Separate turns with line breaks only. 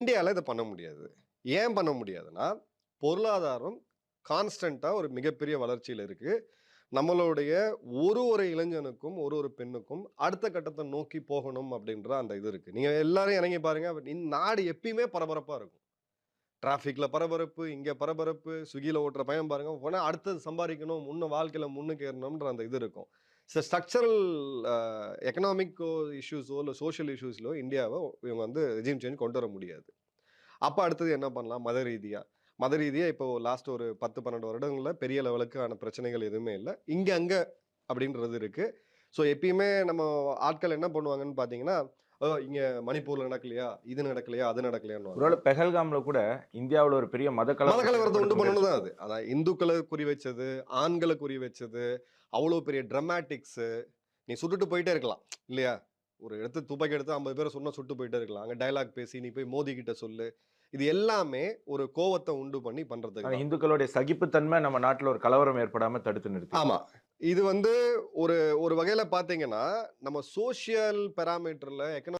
இந்தியாவில் இதை பண்ண முடியாது. ஏன் பண்ண முடியாதுன்னா பொருளாதாரம் கான்ஸ்டண்ட்டாக ஒரு மிகப்பெரிய வளர்ச்சியில் இருக்குது நம்மளுடைய ஒரு ஒரு இளைஞனுக்கும் ஒரு ஒரு பெண்ணுக்கும் அடுத்த கட்டத்தை நோக்கி போகணும் அப்படின்ற அந்த இது இருக்குது நீங்கள் எல்லாரும் இறங்கி பாருங்க இந்த நாடு எப்பயுமே பரபரப்பாக இருக்கும். டிராஃபிக்கில் பரபரப்பு இங்கே பரபரப்பு ஸ்விக்கியில் ஓட்டுற பையன் பாருங்கள் போனால் அடுத்தது சம்பாதிக்கணும் முன்ன வாழ்க்கையில் முன்னுக்கு ஏறணும்ன்ற அந்த இது இருக்கும். சார் ஸ்ட்ரக்சரல் எக்கனாமிக்கோ இஷ்யூஸோ இல்லை சோஷியல் இஷ்யூஸ்லோ இந்தியாவை இவங்க வந்து ரெஜிம் சேஞ்ச் கொண்டு வர முடியாது. அப்போ அடுத்தது என்ன பண்ணலாம்? மத ரீதியாக மத ரீதியாக இப்போ லாஸ்ட் ஒரு பத்து பன்னெண்டு வருடங்களில் பெரிய லெவலுக்கான பிரச்சனைகள் எதுவுமே இல்லை. இங்கே அங்கே அப்படின்றது இருக்குது ஸோ எப்பயுமே நம்ம ஆட்கள் என்ன பண்ணுவாங்கன்னு பார்த்தீங்கன்னா இங்கே மணிப்பூரில் நடக்கலையா? இது நடக்கலையா? அது நடக்கலையான்னு
ஒருவேளை பெஹல்காம்ல கூட இந்தியாவுல ஒரு பெரிய மத
மத கலவரத்தை உண்டு பண்ணணும் தான் அது. அதான் இந்துக்களை குறி வச்சது ஆண்களை குறி வச்சது அவ்வளோ பெரிய ட்ரமாட்டிக்ஸு நீ சுட்டுட்டு போயிட்டே இருக்கலாம் இல்லையா? ஒரு எடுத்து துப்பாக்கி எடுத்து ஐம்பது பேரை சொன்னா சுட்டு போயிட்டே இருக்கலாம். அங்கே டைலாக் பேசி நீ போய் மோதி கிட்ட சொல்லு. இது எல்லாமே ஒரு கோவத்தை உண்டு பண்ணி தான்.
இந்துக்களுடைய சகிப்புத்தன்மை நம்ம நாட்டுல ஒரு கலவரம் ஏற்படாம தடுத்து நிறுத்தி
ஆமா. இது வந்து ஒரு ஒரு வகையில பாத்தீங்கன்னா நம்ம சோஷியல் பெராமீட்டர்ல எக்கனாமிக்